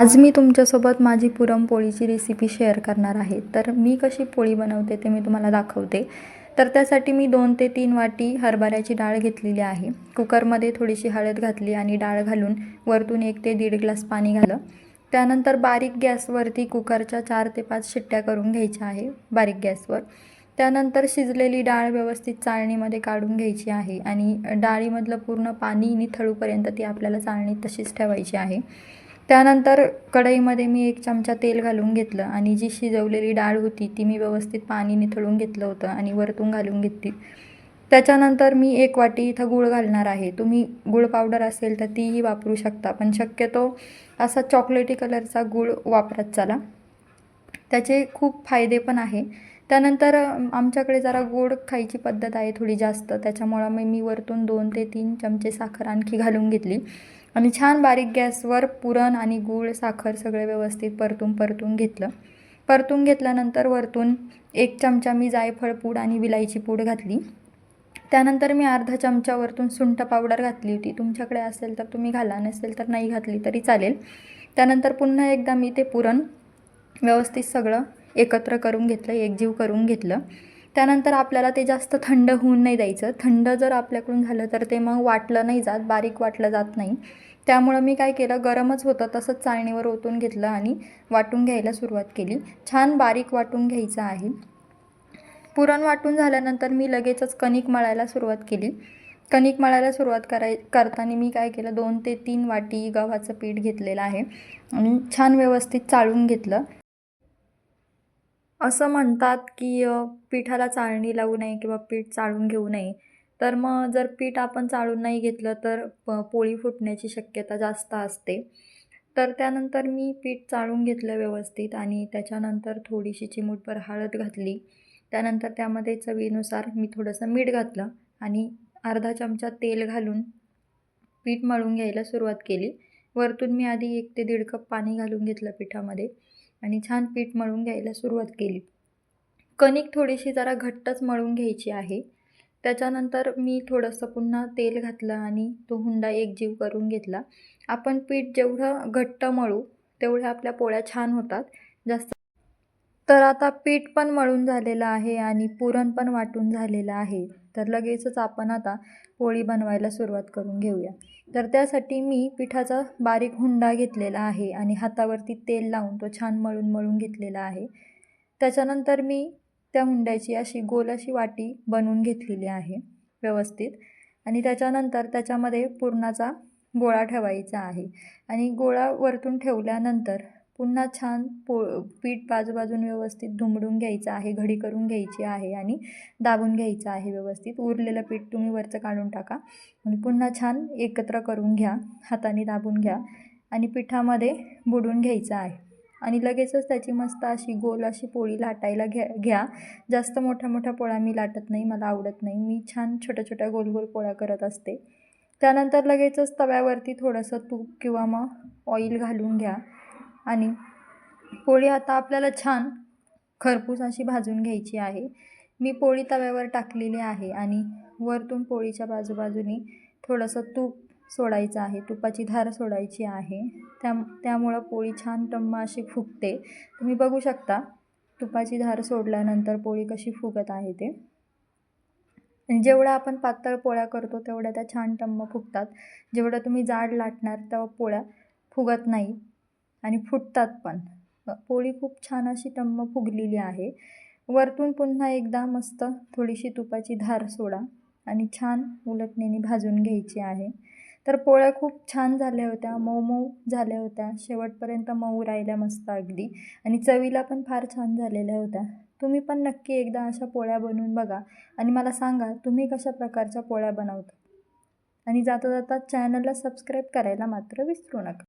आज मी तुमच्यासोबत माझी पुरणपोळीची रेसिपी शेअर करणार आहे. तर मी कशी पोळी बनवते ते मी तुम्हाला दाखवते. तर त्यासाठी मी दोन ते तीन वाटी हरभऱ्याची डाळ घेतलेली आहे. कुकरमध्ये थोडीशी हळद घातली आणि डाळ घालून वरतून एक ते दीड ग्लास पाणी घालं त्यानंतर बारीक गॅसवरती कुकरच्या चार ते पाच शिट्ट्या करून घ्यायच्या आहे बारीक गॅसवर. त्यानंतर शिजलेली डाळ व्यवस्थित चाळणीमध्ये काढून घ्यायची आहे आणि डाळीमधलं पूर्ण पाणी निथळूपर्यंत ती आपल्याला चाळणीत तशीच ठेवायची आहे. त्यानंतर कढईमध्ये मी एक चमचा तेल घालून घेतलं आणि जी शिजवलेली डाळ होती ती मी व्यवस्थित पाणी निथळून घेतलं होतं आणि वरतून घालून घेतली. त्याच्यानंतर मी एक वाटी इथं गूळ घालणार आहे. तुम्ही गूळ पावडर असेल तर तीही वापरू शकता पण शक्यतो असा चॉकलेटी कलरचा गूळ वापरत चला. त्याचे खूप फायदे पण आहे. त्यानंतर आमच्याकडे जरा गोड खायची पद्धत आहे थोडी जास्त त्याच्यामुळं मी मी वरतून दोन ते तीन चमचे साखर आणखी घालून घेतली. आणि छान बारीक गॅसवर पुरण आणि गूळ साखर सगळे व्यवस्थित परतून परतून घेतलं. परतून घेतल्यानंतर वरतून एक चमचा मी जायफळ पूड आणि विलायची पूड घातली. त्यानंतर मी अर्धा चमचा वरतून सुंठ पावडर घातली होती. तुमच्याकडे असेल तर तुम्ही घाला नसेल तर नाही घातली तरी चालेल. त्यानंतर पुन्हा एकदा मी ते पुरण व्यवस्थित सगळं एकत्र करून घेतलं एकजीव करून घेतलं. त्यानंतर आपल्याला ते जास्त थंड होऊन नाही द्यायचं. थंड जर आपल्याकडून झालं तर ते मग वाटलं नाही जात बारीक वाटलं जात नाही. त्यामुळं मी काय केलं गरमच होतं तसंच चाळणीवर ओतून घेतलं आणि वाटून घ्यायला सुरुवात केली. छान बारीक वाटून घ्यायचं आहे. पुरण वाटून झाल्यानंतर मी लगेचच कणिक मळायला सुरुवात केली. कणिक मळायला सुरुवात कराय करताना मी काय केलं दोन ते तीन वाटी गव्हाचं पीठ घेतलेलं आहे. आणि छान व्यवस्थित चाळून घेतलं. असं म्हणतात की पिठाला चाळणी लावू नये किंवा पीठ चाळून घेऊ नये. तर मग जर पीठ आपण चाळून नाही घेतलं तर प पोळी फुटण्याची शक्यता जास्त असते. तर त्यानंतर मी पीठ चाळून घेतलं व्यवस्थित आणि त्याच्यानंतर थोडीशी चिमूटभर हळद घातली. त्यानंतर त्यामध्ये चवीनुसार मी थोडंसं मीठ घातलं आणि अर्धा चमचा तेल घालून पीठ मळून घ्यायला सुरुवात केली. वरतून मी आधी एक ते दीड कप पाणी घालून घेतलं पिठामध्ये. आणि छान पीठ मळून घ्यायला सुरुवात केली. कणिक थोडीशी जरा घट्टच मळून घ्यायची आहे. त्याच्यानंतर मी थोडंसं पुन्हा तेल घातलं आणि तो हुंडा एकजीव करून घेतला. आपण पीठ जेवढं घट्ट मळू तेवढ्या आपल्या पोळ्या छान होतात. जास्त तर आता पीठ पण मळून झालेलं आहे आणि पुरण पण वाटून झालेलं आहे. तर लगेचच आपण आता पोळी बनवायला सुरुवात करून घेऊया. तर त्यासाठी मी पिठाचा बारीक हुंडा घेतलेला आहे आणि हातावरती तेल लावून तो छान मळून मळून घेतलेला आहे. त्याच्यानंतर मी त्या हुंड्याची अशी गोल अशी वाटी बनवून घेतलेली आहे व्यवस्थित. आणि त्याच्यानंतर त्याच्यामध्ये पुरणाचा गोळा ठेवायचा आहे. आणि गोळा वरतून ठेवल्यानंतर पुन्हा छान पो पीठ बाजूबाजून व्यवस्थित धुमडून घ्यायचं आहे घडी करून घ्यायची आहे आणि दाबून घ्यायचं आहे व्यवस्थित. उरलेलं पीठ तुम्ही वरचं काढून टाका. आणि पुन्हा छान एकत्र करून घ्या हाताने दाबून घ्या आणि पिठामध्ये बुडून घ्यायचं आहे. आणि लगेचच त्याची मस्त अशी गोल अशी पोळी लाटायला घ्या घ्या. जास्त मोठ्या मोठ्या पोळ्या मी लाटत नाही मला आवडत नाही. मी छान छोट्या छोट्या गोल गोल पोळ्या करत असते. त्यानंतर लगेचच तव्यावरती थोडंसं तूप किंवा मग ऑइल घालून घ्या. आणि पोळी आता आपल्याला छान खरपूस अशी भाजून घ्यायची आहे. मी पोळी तव्यावर टाकलेली आहे आणि वरतून पोळीच्या बाजूबाजूनी थोडंसं तूप सोडायचं आहे. तुपाची धार सोडायची आहे. त्या त्यामुळं पोळी छान टम्म अशी फुगते. तुम्ही बघू शकता तुपाची धार सोडल्यानंतर पोळी कशी फुगत आहे ते. जेवढ्या आपण पातळ पोळ्या करतो तेवढ्या त्या छान टम्म फुगतात. जेवढं तुम्ही जाड लाटणार तेव्हा पोळ्या फुगत नाही. आणि फुटतात पण. पोळी खूप छान अशी टम्म फुगलेली आहे. वरतून पुन्हा एकदा मस्त थोडीशी तुपाची धार सोडा आणि छान उलटण्याने भाजून घ्यायची आहे. तर पोळ्या खूप छान झाल्या होत्या मऊ मऊ झाल्या होत्या. शेवटपर्यंत मऊ राहिल्या मस्त अगदी. आणि चवीला पण फार छान झालेल्या होत्या. तुम्ही पण नक्की एकदा अशा पोळ्या बनवून बघा आणि मला सांगा तुम्ही कशा प्रकारच्या पोळ्या बनवता? आणि जाता जाता चॅनलला सबस्क्राईब करायला मात्र विसरू नका.